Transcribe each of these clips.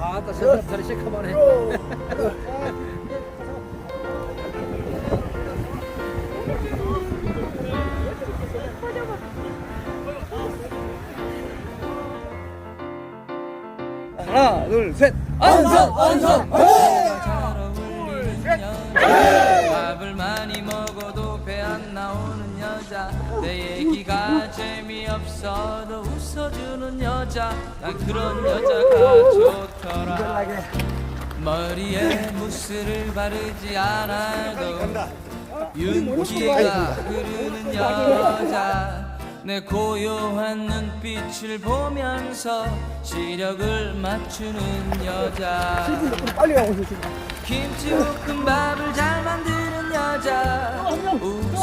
아따 세상 다리 시커먼해 하나 둘셋. 안성 안성. 밥을 많이 먹어도 배 안 나오는 여자 내 얘기가 재미없어도 웃어주는 여자. 난 그런 여자가 좋더라. 머리에 무스를 바르지 않아도 윤기가 흐르는 여자. 내 고요한 눈빛을 보면서 시력을 맞추는 여자. 빨리 가고 있어. 김치볶음밥을 잘 만드는 여자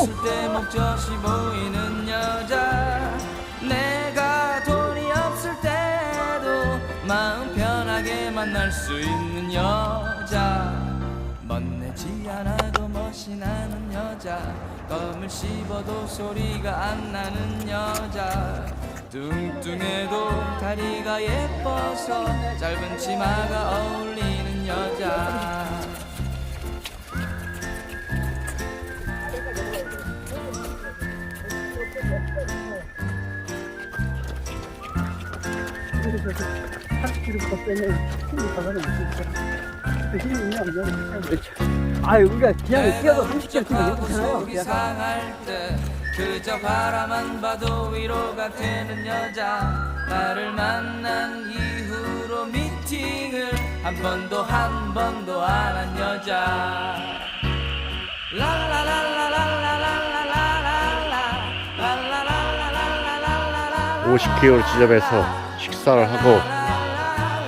때 목젖이 보이는 여자. 내가 돈이 없을 때도 마음 편하게 만날 수 있는 여자. 멋내지 않아도 멋이 나는 여자. 껌을 씹어도 소리가 안 나는 여자. 뚱뚱해도 다리가 예뻐서 짧은 치마가 어울리는 여자 그래서 80kg 빼면 힘이 가가는 있으니까 그 힘이 있냐 없냐 그렇죠. 아유 우리가 그냥 뛰어도 30kg 뛰면 괜찮아요. 속이 상할 때 그저 바라만 봐도 위로가 되는 여자 나를 만난 이후로 미팅을 한 번도 한 번도 안 한 여자 랄라랄라랄라랄라랄라랄라랄라랄라랄라랄라 50km 지점에서 식사를 하고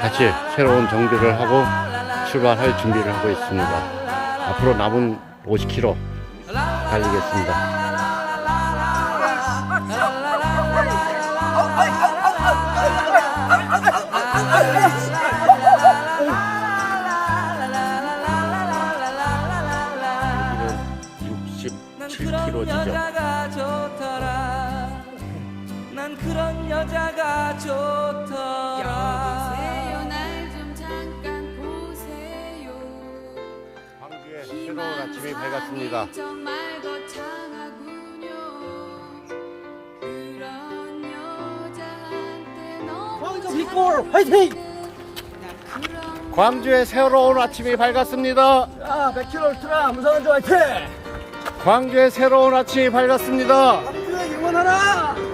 다시 새로운 정비를 하고 출발할 준비를 하고 있습니다. 앞으로 남은 50km 달리겠습니다. 여기는 난 67km 그런 지점. 여자가 좋더라. 여보세요 날 좀 잠깐 보세요 광주의 새로운 아침이 밝았습니다. 희망사항이 정말 거창하군요 그런 여자한테 너무 광주 빅볼 화이팅! 그런 광주의 새로운 아침이 밝았습니다. 아 100km 울트라 무상한조 화이팅! 광주의 새로운 아침이 밝았습니다. 광주에 응원하라!